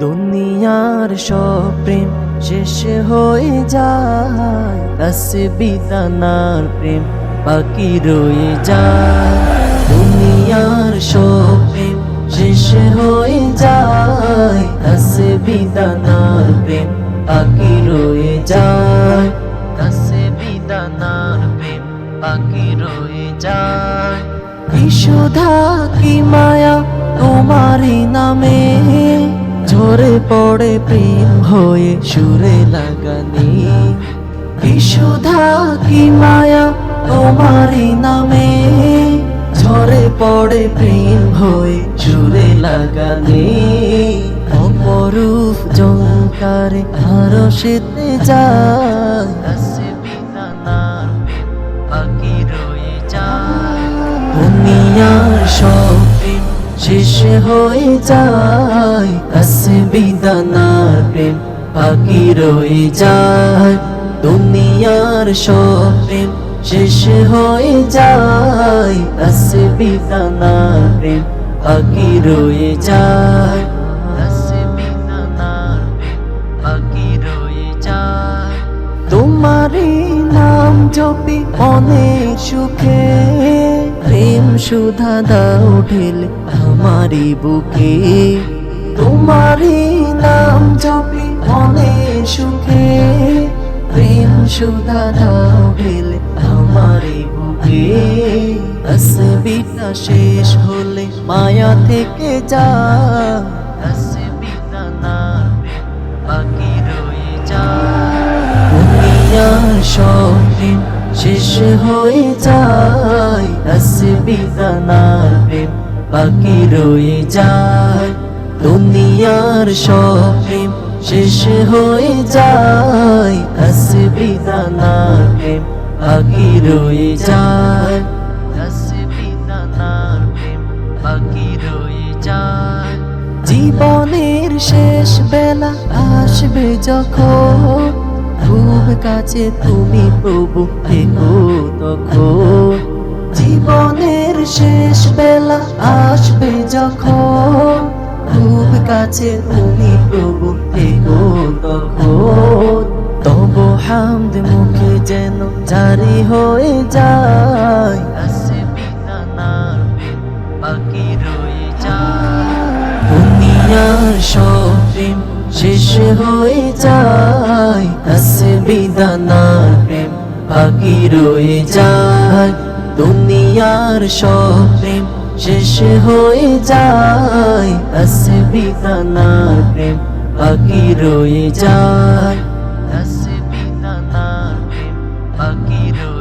দুনিয়ার সব প্রেম শেষ হয়ে যায়। তসবিদানার প্রেম বাকি রয়ে যায়। দুনিয়ার সব প্রেম শেষ হয়ে যায়। তসবিদানার প্রেম বাকি রয়ে যায়। তসবিদানার প্রেম বাকি রয়ে যায়। বিশুধা কি মায়া তোমারই নামে? পড়ে প্রেম হয়ে সুরে লাগানি। বিশুধা কি মায়া তোমারই নামে? ঝরে পড়ে প্রেম হয়ে সুরে লাগানি। অপরূপ জঙ্কারে আরও সেতে যায়। বাকি রয়ে যায়। দুনিয়ার সব শেষ হয়ে যায় তসবিদানার প্রেম, বাকি রয়ে যায়। দুনিয়ার সব প্রেম শেষ হয়ে যায় তসবিদানার প্রেম, বাকি রয়ে যায়। তোমারই নাম জপি অনেক সুখে, প্রেম সুধা দাও ঢেলে আমারই বুকে। তোমারই নাম জপি অনেক সুখে। প্রেম সুধা দাও ঢেলে আমারই বুকে। তসবিটা শেষ হলে মায়া থেকে যা। তসবিটা না বাকি রয়ে যায় দুনিয়ার সব প্রেম শেষ হয়ে যায়। তসবিদানার প্রেম বাকি রয়ে যায়, দুনিয়ার সব প্রেম শেষ হয়ে যায় তসবিদানার প্রেম বাকি যায় প্রেম বাকি রয়ে যায়। জীবনের শেষ বেলা আসবে যখন, খুব কাছে তুমি প্রভু থেকো তখন। বেলা আসবে যখন খুব কাছে তুমি প্রভু থেকো তখন। তব হামদ মুখে যেন জারি হয়ে যায়। বাকি রয়ে যায়। দুনিয়ার সব প্রেম শেষ হয়ে যায়। তসবিদানার প্রেম বাকি রয়ে যায়। দুনিয়ার সব শেষ হয়ে যায় আসবি তানার প্রেম বাকি রয়ে যায়। আসবি তানার প্রেম বাকি রয়ে